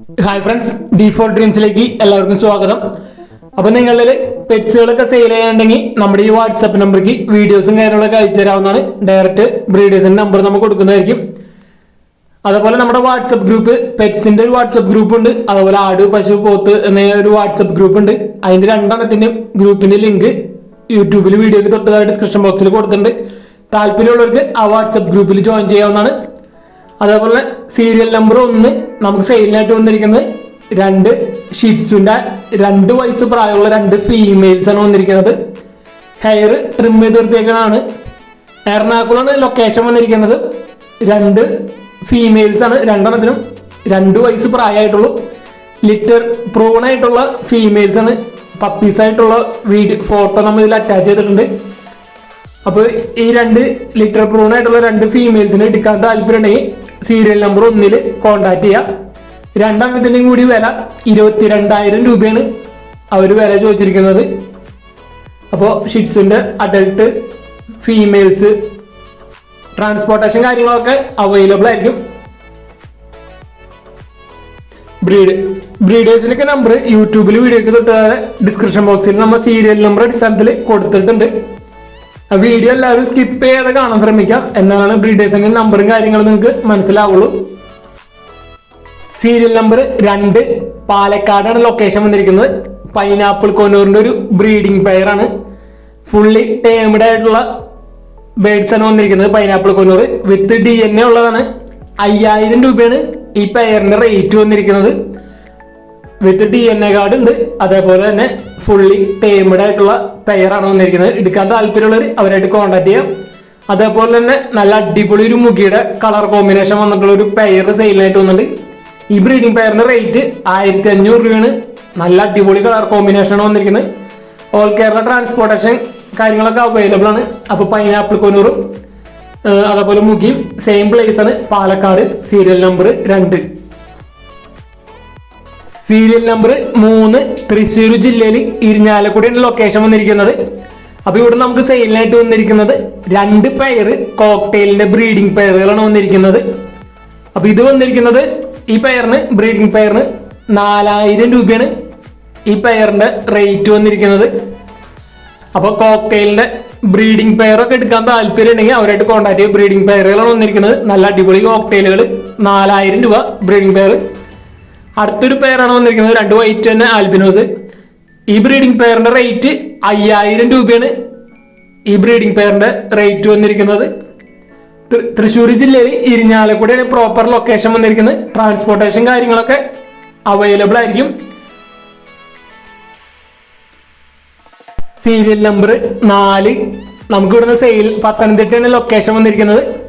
Hi friends D four ഡ്രീംസിലേക്ക് എല്ലാവർക്കും സ്വാഗതം. അപ്പൊ നിങ്ങളിൽ പെറ്റ്സുകളൊക്കെ സെയിൽ ചെയ്യാനുണ്ടെങ്കിൽ നമ്മുടെ ഈ വാട്സപ്പ് നമ്പർക്ക് വീഡിയോസും കാര്യങ്ങളൊക്കെ അയച്ചു തരാവുന്നതാണ്. ഡയറക്റ്റ് ബ്രീഡേഴ്സിന്റെ നമ്പർ നമുക്ക് കൊടുക്കുന്നതായിരിക്കും. അതുപോലെ നമ്മുടെ വാട്സപ്പ് ഗ്രൂപ്പ് പെറ്റ്സിന്റെ ഒരു വാട്സപ്പ് ഗ്രൂപ്പ് ഉണ്ട്. അതുപോലെ ആട് പശു പോത്ത് എന്ന ഒരു വാട്സപ്പ് ഗ്രൂപ്പ് ഉണ്ട്. അതിന്റെ രണ്ടെണ്ണത്തിന്റെ ഗ്രൂപ്പിന്റെ ലിങ്ക് യൂട്യൂബിൽ വീഡിയോക്ക് തൊട്ട് ഡിസ്ക്രിപ്ഷൻ ബോക്സിൽ കൊടുത്തിട്ടുണ്ട്. താല്പര്യമുള്ളവർക്ക് ആ വാട്സപ്പ് ഗ്രൂപ്പിൽ ജോയിൻ ചെയ്യാവുന്നതാണ്. അതേപോലെ സീരിയൽ നമ്പർ ഒന്ന് നമുക്ക് സെയിലിനായിട്ട് വന്നിരിക്കുന്നത് രണ്ട് ഷിറ്റ്സുന്റെ രണ്ട് വയസ്സ് പ്രായമുള്ള രണ്ട് ഫീമെയിൽസ് ആണ് വന്നിരിക്കുന്നത്. ഹെയർ ട്രിം ചെയ്ത് നിർത്തിയേക്കണാണ് എറണാകുളമാണ് ലൊക്കേഷൻ വന്നിരിക്കുന്നത്. രണ്ട് ഫീമെയിൽസ് ആണ് രണ്ടെണ്ണത്തിനും രണ്ട് വയസ്സ് പ്രായമായിട്ടുള്ളൂ. ലിറ്റർ പ്രൂൺ ആയിട്ടുള്ള ഫീമെയിൽസ് ആണ്. പപ്പീസ് ആയിട്ടുള്ള വീഡിയോ ഫോട്ടോ നമ്മൾ ഇതിൽ അറ്റാച്ച് ചെയ്തിട്ടുണ്ട്. അപ്പോൾ ഈ രണ്ട് ലിറ്റർ പ്രൂൺ ആയിട്ടുള്ള രണ്ട് ഫീമെയിൽസിനെ എടുക്കാൻ താല്പര്യമുണ്ടെങ്കിൽ സീരിയൽ നമ്പർ ഒന്നിൽ കോണ്ടാക്ട് ചെയ്യാം. രണ്ടെണ്ണത്തിന്റെയും കൂടി വില ഇരുപത്തിരണ്ടായിരം രൂപയാണ്. അവർ വില ചോദിച്ചിരിക്കുന്നത്. അപ്പോൾ ഷിറ്റ്സിന്റെ അഡൾട്ട് ഫീമെയിൽസ് ട്രാൻസ്പോർട്ടേഷൻ കാര്യങ്ങളൊക്കെ അവൈലബിൾ ആയിരിക്കും. ബ്രീഡ് ബ്രീഡേഴ്സിനൊക്കെ നമ്പർ യൂട്യൂബിൽ വീഡിയോക്ക് തൊട്ട് ഡിസ്ക്രിപ്ഷൻ ബോക്സിൽ നമ്മൾ സീരിയൽ നമ്പർ അടിസ്ഥാനത്തിൽ കൊടുത്തിട്ടുണ്ട്. വീഡിയോ എല്ലാവരും സ്കിപ്പ് ചെയ്യാതെ കാണാൻ ശ്രമിക്കാം. എന്നാണ് ബ്രീഡേഴ്സിന്റെ നമ്പറും കാര്യങ്ങളും നിങ്ങൾക്ക് മനസ്സിലാവുള്ളൂ. സീരിയൽ നമ്പർ രണ്ട് പാലക്കാടാണ് ലൊക്കേഷൻ വന്നിരിക്കുന്നത്. പൈനാപ്പിൾ കൊന്നൂറിന്റെ ഒരു ബ്രീഡിംഗ് പെയറാണ് ഫുള്ളി ടേംഡ് ആയിട്ടുള്ള ബേഡ്സ് ആണ് വന്നിരിക്കുന്നത് pineapple conure with D N A ഉള്ളതാണ്. അയ്യായിരം രൂപയാണ് ഈ പെയറിന്റെ റേറ്റ് വന്നിരിക്കുന്നത്. With D N A card ഉണ്ട്. അതേപോലെ തന്നെ ഫുള്ളി ടേംഡ് ആയിട്ടുള്ള പെയറാണ് വന്നിരിക്കുന്നത്. എടുക്കാൻ താല്പര്യമുള്ളവർ അവരായിട്ട് കോൺടാക്ട് ചെയ്യാം. അതേപോലെ തന്നെ നല്ല അടിപൊളി ഒരു മുഖിയുടെ കളർ കോമ്പിനേഷൻ വന്നിട്ടുള്ള ഒരു പെയർ സെയിലായിട്ട് വന്നിട്ടുണ്ട്. ഈ ബ്രീഡിംഗ് പെയറിന്റെ റേറ്റ് ആയിരത്തി അഞ്ഞൂറ് രൂപയാണ്. നല്ല അടിപൊളി കളർ കോമ്പിനേഷനാണ് വന്നിരിക്കുന്നത്. ഓൾ കേരള ട്രാൻസ്പോർട്ടേഷൻ കാര്യങ്ങളൊക്കെ അവൈലബിൾ ആണ്. അപ്പോൾ പൈനാപ്പിൾ കൊനൂറും അതേപോലെ മുഖിയും സെയിം പ്ലേസ് ആണ്. പാലക്കാട് സീരിയൽ നമ്പർ രണ്ട്. സീരിയൽ നമ്പർ മൂന്ന് തൃശ്ശൂർ ജില്ലയിൽ ഇരിഞ്ഞാലക്കുടിയാണ് ലൊക്കേഷൻ വന്നിരിക്കുന്നത്. അപ്പൊ ഇവിടെ നമുക്ക് സെയിലിനായിട്ട് വന്നിരിക്കുന്നത് രണ്ട് പെയർ കോക്ടെയിലിന്റെ ബ്രീഡിംഗ് പെയറുകളാണ് വന്നിരിക്കുന്നത്. അപ്പൊ ഇത് വന്നിരിക്കുന്നത് ഈ പെയറിന് ബ്രീഡിംഗ് പെയറിന് നാലായിരം രൂപയാണ് ഈ പെയറിന്റെ റേറ്റ് വന്നിരിക്കുന്നത്. അപ്പോൾ കോക്ടെയിലിന്റെ ബ്രീഡിംഗ് പെയറൊക്കെ എടുക്കാൻ താല്പര്യം ഉണ്ടെങ്കിൽ അവരായിട്ട് കോൺടാക്ട് ചെയ്യുക ബ്രീഡിംഗ് പെയറുകളാണ് വന്നിരിക്കുന്നത്. നല്ല അടിപൊളി കോക്ടെയിലുകൾ നാലായിരം രൂപ ബ്രീഡിംഗ് പെയർ അടുത്തൊരു പെയറാണ് വന്നിരിക്കുന്നത്. രണ്ട് വൈറ്റ് തന്നെ ആൽബിനോസ്. ഈ ബ്രീഡിംഗ് പെയറിന്റെ റേറ്റ് അയ്യായിരം രൂപയാണ്. ഈ ബ്രീഡിംഗ് പെയറിന്റെ റേറ്റ് വന്നിരിക്കുന്നത്. തൃശ്ശൂർ ജില്ലയിൽ ഇരിഞ്ഞാലക്കുടയാണ് പ്രോപ്പർ ലൊക്കേഷൻ വന്നിരിക്കുന്നത്. ട്രാൻസ്പോർട്ടേഷൻ കാര്യങ്ങളൊക്കെ അവൈലബിൾ ആയിരിക്കും. സീരിയൽ നമ്പർ നാല്. നമുക്ക് ഇവിടുന്ന് സെയിൽ പത്തനംതിട്ടയാണ് ലൊക്കേഷൻ വന്നിരിക്കുന്നത്.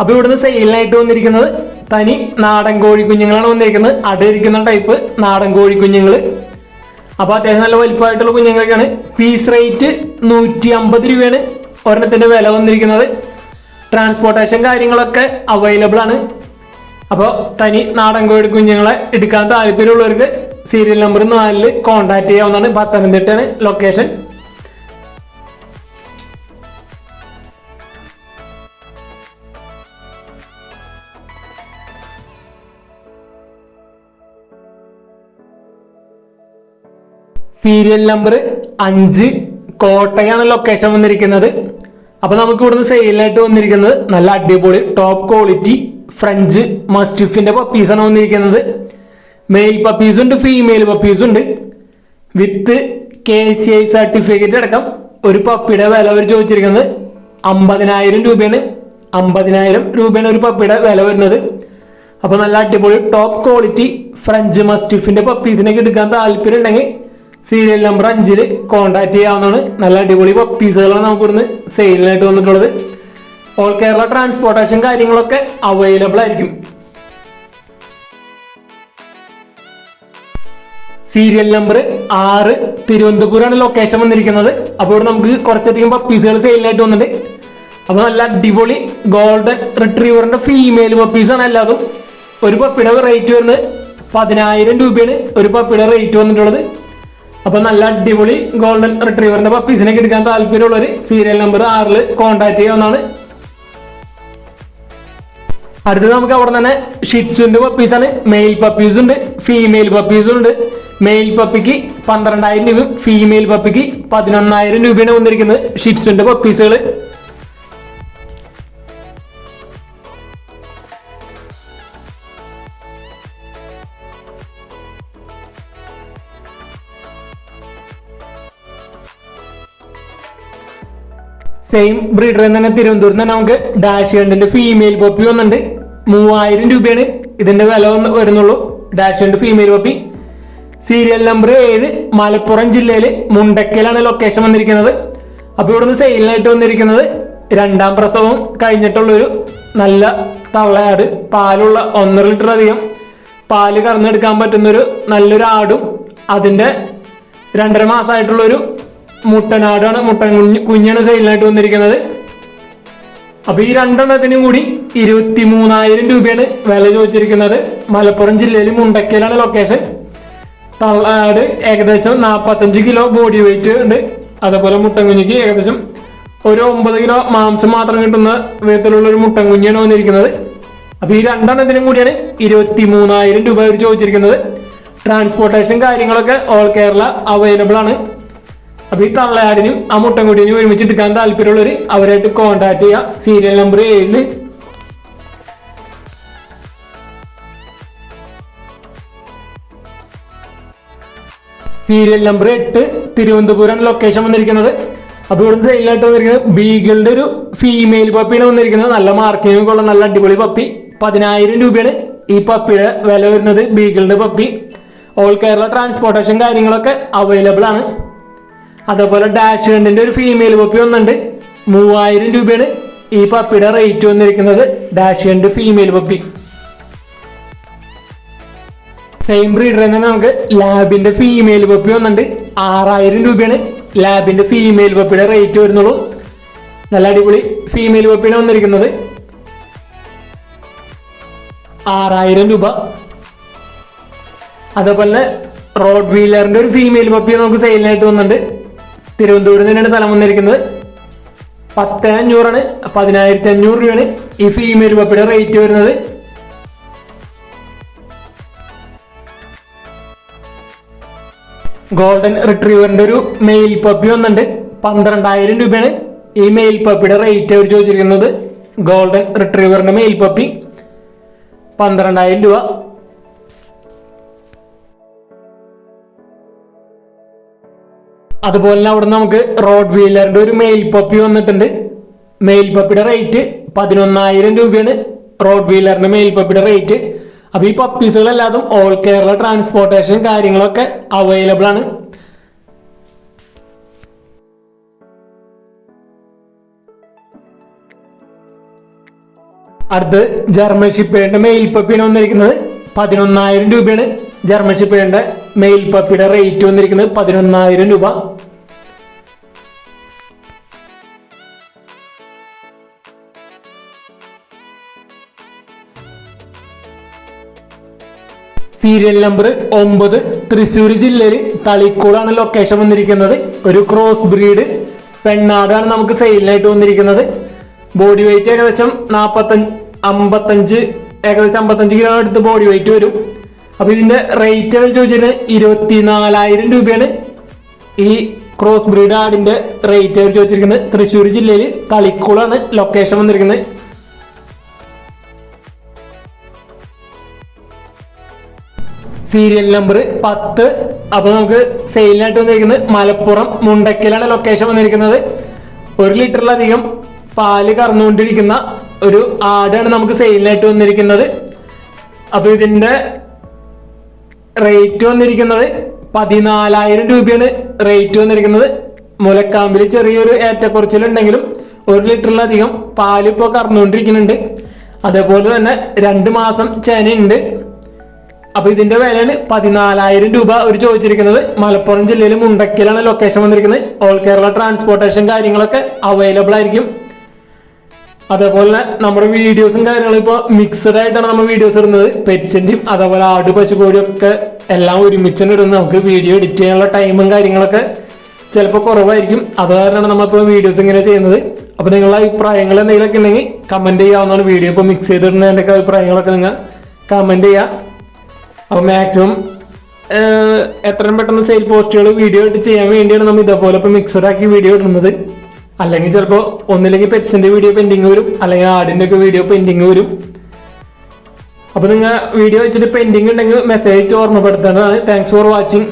അപ്പൊ ഇവിടുന്ന് സെയിലിനായിട്ട് വന്നിരിക്കുന്നത് തനി നാടൻ കോഴി കുഞ്ഞുങ്ങളാണ് വന്നിരിക്കുന്നത്. അടയിരിക്കുന്ന ടൈപ്പ് നാടൻ കോഴി കുഞ്ഞുങ്ങൾ അപ്പൊ അത്യാവശ്യം നല്ല വലിപ്പമായിട്ടുള്ള കുഞ്ഞുങ്ങൾക്കാണ് ഫീസ് റേറ്റ് നൂറ്റി അമ്പത് രൂപയാണ് ഒരെണ്ണത്തിന്റെ വില വന്നിരിക്കുന്നത്. ട്രാൻസ്പോർട്ടേഷൻ കാര്യങ്ങളൊക്കെ അവൈലബിൾ ആണ്. അപ്പോൾ തനി നാടൻ കോഴി കുഞ്ഞുങ്ങളെ എടുക്കാൻ താല്പര്യമുള്ളവർക്ക് സീരിയൽ നമ്പർ നാലിൽ കോൺടാക്ട് ചെയ്യാവുന്നതാണ്. പത്തനംതിട്ടയാണ് ലൊക്കേഷൻ സീരിയൽ നമ്പർ അഞ്ച് കോട്ടയാണ് ലൊക്കേഷൻ വന്നിരിക്കുന്നത്. അപ്പൊ നമുക്ക് ഇവിടുന്ന് സെയിലായിട്ട് വന്നിരിക്കുന്നത് നല്ല അടിപൊളി ടോപ്പ് ക്വാളിറ്റി ഫ്രഞ്ച് മസ്റ്റിഫിന്റെ പപ്പീസാണ് വന്നിരിക്കുന്നത്. മെയിൽ പപ്പീസും ഉണ്ട് ഫീമെയിൽ പപ്പീസും ഉണ്ട്. With K C I certificate അടക്കം ഒരു പപ്പിയുടെ വില അവർ ചോദിച്ചിരിക്കുന്നത് അമ്പതിനായിരം രൂപയാണ്. അമ്പതിനായിരം രൂപയാണ് ഒരു പപ്പിയുടെ വില വരുന്നത്. അപ്പൊ നല്ല അടിപൊളി ടോപ്പ് ക്വാളിറ്റി ഫ്രഞ്ച് മസ്റ്റിഫിന്റെ പപ്പീസിനൊക്കെ എടുക്കാൻ താല്പര്യം ഉണ്ടെങ്കിൽ സീരിയൽ നമ്പർ അഞ്ചിൽ കോൺടാക്ട് ചെയ്യാവുന്നതാണ്. നല്ല അടിപൊളി പപ്പീസുകളാണ് നമുക്ക് ഇവിടുന്ന് സെയിലിനായിട്ട് വന്നിട്ടുള്ളത്. ഓൾ കേരള ട്രാൻസ്പോർട്ടേഷൻ കാര്യങ്ങളൊക്കെ അവൈലബിൾ ആയിരിക്കും. സീരിയൽ നമ്പർ ആറ് തിരുവനന്തപുരമാണ് ലൊക്കേഷൻ വന്നിരിക്കുന്നത്. അപ്പോൾ ഇവിടെ നമുക്ക് കുറച്ചധികം പപ്പീസുകൾ സെയിലിനായിട്ട് വന്നിട്ടുണ്ട്. അപ്പോൾ നല്ല അടിപൊളി ഗോൾഡൻ റിട്രീവറിന്റെ ഫീമെയിൽ പപ്പീസാണ് എല്ലാതും. ഒരു പപ്പിയുടെ റേറ്റ് വരുന്നത് പതിനായിരം രൂപയാണ്. ഒരു പപ്പിയുടെ റേറ്റ് വന്നിട്ടുള്ളത്. അപ്പൊ നല്ല അടിപൊളി ഗോൾഡൻ റിട്രീവറിന്റെ പപ്പീസിനെ എടുക്കാൻ താല്പര്യമുള്ളവർ സീരിയൽ നമ്പർ ആറിൽ കോൺടാക്ട് ചെയ്യാവുന്നതാണ്. അടുത്തത് നമുക്ക് അവിടെ തന്നെ ഷിറ്റ്സുവിന്റെ പപ്പീസാണ് മെയിൽ പപ്പീസ് ഉണ്ട് ഫീമെയിൽ പപ്പീസും ഉണ്ട്. മെയിൽ പപ്പിക്ക് പന്ത്രണ്ടായിരം രൂപയും ഫീമെയിൽ പപ്പിക്ക് പതിനൊന്നായിരം രൂപയാണ് വന്നിരിക്കുന്നത് ഷിറ്റ്സുവിന്റെ പപ്പീസുകൾ സെയിം ബ്രീഡറിൽ തന്നെ തിരുവനന്തപുരം തന്നെ നമുക്ക് ഡാഷ് ഹണ്ടിന്റെ ഫീമെയിൽ പപ്പി വന്നിട്ടുണ്ട്. മൂവായിരം രൂപയാണ് ഇതിന്റെ വില വരുന്നുള്ളൂ. Dash female puppy serial number ഏഴ് മലപ്പുറം ജില്ലയിൽ മുണ്ടക്കലാണ് ലൊക്കേഷൻ വന്നിരിക്കുന്നത്. അപ്പോൾ ഇവിടുന്ന് സെയിലിനായിട്ട് വന്നിരിക്കുന്നത് രണ്ടാം പ്രസവം കഴിഞ്ഞിട്ടുള്ളൊരു നല്ല തള്ളയാട്. പാലുള്ള ഒന്നര ലിറ്റർ അധികം. പാൽ കറന്നെടുക്കാൻ പറ്റുന്നൊരു നല്ലൊരു ആടും. അതിന്റെ രണ്ടര മാസമായിട്ടുള്ളൊരു മുട്ടനാടാണ് മുട്ടൻ കുഞ്ഞ് കുഞ്ഞാണ് സെയിലായിട്ട് വന്നിരിക്കുന്നത്. അപ്പൊ ഈ രണ്ടെണ്ണത്തിനും കൂടി ഇരുപത്തി മൂന്നായിരം രൂപയാണ് വില ചോദിച്ചിരിക്കുന്നത്. മലപ്പുറം ജില്ലയിൽ മുണ്ടക്കയിലാണ് ലൊക്കേഷൻ തള്ളാട് ഏകദേശം നാൽപ്പത്തഞ്ച് കിലോ ബോഡി വെയിറ്റ് ഉണ്ട്. അതേപോലെ മുട്ടൻകുഞ്ഞിക്ക് ഏകദേശം ഒരു ഒമ്പത് കിലോ മാംസം മാത്രം കിട്ടുന്ന വിധത്തിലുള്ള ഒരു മുട്ടൻകുഞ്ഞാണ് വന്നിരിക്കുന്നത്. അപ്പൊ ഈ രണ്ടെണ്ണത്തിനും കൂടിയാണ് ഇരുപത്തി മൂന്നായിരം രൂപ അവർ ചോദിച്ചിരിക്കുന്നത്. ട്രാൻസ്പോർട്ടേഷൻ കാര്യങ്ങളൊക്കെ ഓൾ കേരള അവൈലബിൾ ആണ്. അപ്പൊ ഈ തള്ളയാടിനും ആ മുട്ടൻകുട്ടിനും ഒരുമിച്ച് എടുക്കാൻ താല്പര്യമുള്ളവർ അവരായിട്ട് കോൺടാക്ട് ചെയ്യുക സീരിയൽ നമ്പർ ഏഴിൽ. സീരിയൽ നമ്പർ എട്ട് തിരുവനന്തപുരം ലൊക്കേഷൻ വന്നിരിക്കുന്നത്. അപ്പോൾ ഇവിടുന്ന് സെയിലായിട്ട് വന്നിരിക്കുന്നത് ബീഗിളുടെ ഒരു ഫീമെയിൽ പപ്പിയാണ് വന്നിരിക്കുന്നത്. നല്ല മാർക്കിംഗ് ഉള്ള നല്ല അടിപൊളി പപ്പി പതിനായിരം രൂപയാണ് ഈ പപ്പിയുടെ വില വരുന്നത് ബീഗിളിന്റെ പപ്പി ഓൾ കേരള ട്രാൻസ്പോർട്ടേഷൻ കാര്യങ്ങളൊക്കെ അവൈലബിൾ ആണ്. അതേപോലെ ഡാഷ് ഹണ്ടിന്റെ ഒരു ഫീമെയിൽ പപ്പി ഒന്നുണ്ട് മൂവായിരം രൂപയാണ് ഈ പപ്പിയുടെ റേറ്റ് വന്നിരിക്കുന്നത്. Dash hund female puppy same breeder തന്നെ നമുക്ക് ലാബിന്റെ ഫീമെയിൽ പപ്പി ഒന്നുണ്ട് ആറായിരം രൂപയാണ് ലാബിന്റെ ഫീമെയിൽ പപ്പിയുടെ റേറ്റ് വരുന്നുള്ളൂ. നല്ല അടിപൊളി ഫീമെയിൽ പപ്പിയാണ് വന്നിരിക്കുന്നത്. ആറായിരം രൂപ. അതേപോലെ റോഡ് വീലറിന്റെ ഒരു ഫീമെയിൽ പപ്പി നമുക്ക് സെയിലിനായിട്ട് വന്നിട്ടുണ്ട്. തിരുവനന്തപുരം തന്നെയാണ് സ്ഥലം വന്നിരിക്കുന്നത്. പത്ത് അഞ്ഞൂറാണ് പതിനായിരത്തി അഞ്ഞൂറ് രൂപയാണ് ഈ ഫീമെയിൽ പപ്പിയുടെ റേറ്റ് വരുന്നത്. ഗോൾഡൻ റിട്രീവറിന്റെ ഒരു മെയിൽ പപ്പി വന്നിട്ടുണ്ട്. പന്ത്രണ്ടായിരം രൂപയാണ് ഈ മെയിൽ പപ്പിയുടെ റേറ്റ് അവർ ചോദിച്ചിരിക്കുന്നത്. ഗോൾഡൻ റിട്രീവറിന്റെ മെയിൽ പപ്പി പന്ത്രണ്ടായിരം രൂപ. അതുപോലെ അവിടെ നമുക്ക് റോഡ് വീലറിന്റെ ഒരു മെയിൽ പപ്പി വന്നിട്ടുണ്ട്. മെയിൽ പപ്പിയുടെ റേറ്റ് പതിനൊന്നായിരം രൂപയാണ് റോഡ് വീലറിന്റെ മെയിൽ പപ്പിയുടെ റേറ്റ് അപ്പൊ ഈ പപ്പീസുകളെല്ലാതും ഓൾ കേരള ട്രാൻസ്പോർട്ടേഷൻ കാര്യങ്ങളൊക്കെ അവൈലബിൾ ആണ്. അടുത്ത് ജർമ്മൻ ഷിപ്പേന്റെ മെയിൽ പപ്പിയാണ് വന്നിരിക്കുന്നത്. പതിനൊന്നായിരം രൂപയാണ്. ജർമ്മൻ ഷിപ്പേന്റെ മെയിൽ പപ്പിയുടെ റേറ്റ് വന്നിരിക്കുന്നത് പതിനൊന്നായിരം രൂപ. സീരിയൽ നമ്പർ ഒമ്പത് തൃശ്ശൂർ ജില്ലയിൽ തളിക്കൂടാണ് ലൊക്കേഷൻ വന്നിരിക്കുന്നത്. ഒരു ക്രോസ് ബ്രീഡ് പെണ്ണാടാണ് നമുക്ക് സെയിലിനായിട്ട് വന്നിരിക്കുന്നത്. ബോഡി വെയിറ്റ് ഏകദേശം നാൽപ്പത്തഞ്ച് അമ്പത്തഞ്ച് ഏകദേശം അമ്പത്തഞ്ച് കിലോ അടുത്ത് ബോഡി വെയിറ്റ് വരും. അപ്പോൾ ഇതിന്റെ റേറ്റ് അവർ ചോദിച്ചിരുന്നത് ഇരുപത്തിനാലായിരം രൂപയാണ് ഈ ക്രോസ് ബ്രീഡ് ആടിന്റെ റേറ്റ് അവർ ചോദിച്ചിരിക്കുന്നത്. തൃശ്ശൂർ ജില്ലയിൽ തളിക്കുളാണ് ലൊക്കേഷൻ വന്നിരിക്കുന്നത്. സീരിയൽ നമ്പർ പത്ത്. അപ്പൊ നമുക്ക് സെയിലിനായിട്ട് വന്നിരിക്കുന്നത് മലപ്പുറം മുണ്ടക്കലാണ് ലൊക്കേഷൻ വന്നിരിക്കുന്നത്. ഒരു ലിറ്ററിലധികം പാൽ കറന്നുകൊണ്ടിരിക്കുന്ന ഒരു ആടാണ് നമുക്ക് സെയിലിനായിട്ട് വന്നിരിക്കുന്നത്. അപ്പൊ ഇതിന്റെ റേറ്റ് വന്നിരിക്കുന്നത് പതിനാലായിരം രൂപയാണ് റേറ്റ് വന്നിരിക്കുന്നത്. മുലക്കാമ്പിൽ ചെറിയൊരു ഏറ്റക്കുറച്ചിലുണ്ടെങ്കിലും ഒരു ലിറ്ററിലധികം പാലിപ്പോ കറന്നുകൊണ്ടിരിക്കുന്നുണ്ട്. അതേപോലെ തന്നെ രണ്ട് മാസം ചേനയുണ്ട്. അപ്പൊ ഇതിന്റെ വിലയാണ് പതിനാലായിരം രൂപ ഒരു ചോദിച്ചിരിക്കുന്നത്. മലപ്പുറം ജില്ലയിൽ മുണ്ടക്കയിലാണ് ലൊക്കേഷൻ വന്നിരിക്കുന്നത്. ഓൾ കേരള ട്രാൻസ്പോർട്ടേഷൻ കാര്യങ്ങളൊക്കെ അവൈലബിൾ ആയിരിക്കും. അതേപോലെ നമ്മുടെ വീഡിയോസും കാര്യങ്ങളും ഇപ്പോൾ മിക്സഡ് ആയിട്ടാണ് നമ്മൾ വീഡിയോസ് ഇടുന്നത്. പെറ്റ്സിന്റെയും അതേപോലെ ആട് പശുക്കോടിയും ഒക്കെ എല്ലാം ഒരുമിച്ചാണ് ഇടുന്നത്. നമുക്ക് വീഡിയോ എഡിറ്റ് ചെയ്യാനുള്ള ടൈമും കാര്യങ്ങളൊക്കെ ചിലപ്പോൾ കുറവായിരിക്കും. അത് കാരണമാണ് നമ്മളിപ്പോൾ വീഡിയോസ് ഇങ്ങനെ ചെയ്യുന്നത്. അപ്പോൾ നിങ്ങളുടെ അഭിപ്രായങ്ങൾ എന്തെങ്കിലുമൊക്കെ ഉണ്ടെങ്കിൽ കമന്റ് ചെയ്യാവുന്നതാണ്. വീഡിയോ ഇപ്പോൾ മിക്സ് ചെയ്തിടുന്നതിന്റെ അഭിപ്രായങ്ങളൊക്കെ നിങ്ങൾ കമന്റ് ചെയ്യുക അപ്പോൾ മാക്സിമം എത്രയും പെട്ടെന്ന് സെയിൽ പോസ്റ്റുകൾ വീഡിയോ ആയിട്ട് ചെയ്യാൻ വേണ്ടിയാണ് നമ്മൾ ഇതേപോലെ ഇപ്പോൾ മിക്സറാക്കി വീഡിയോ ഇടുന്നത്. അല്ലെങ്കിൽ ചിലപ്പോൾ ഒന്നില്ലെങ്കിൽ പെറ്റ്സിന്റെ വീഡിയോ പെൻഡിങ് വരും അല്ലെങ്കിൽ ആടിന്റെ ഒക്കെ വീഡിയോ പെൻഡിങ് വരും. അപ്പോൾ നിങ്ങൾ വീഡിയോ വെച്ചിട്ട് പെൻഡിങ് ഉണ്ടെങ്കിൽ മെസ്സേജ് ഓർമ്മപ്പെടുത്തേണ്ടതാണ് താങ്ക്സ് ഫോർ വാച്ചിങ്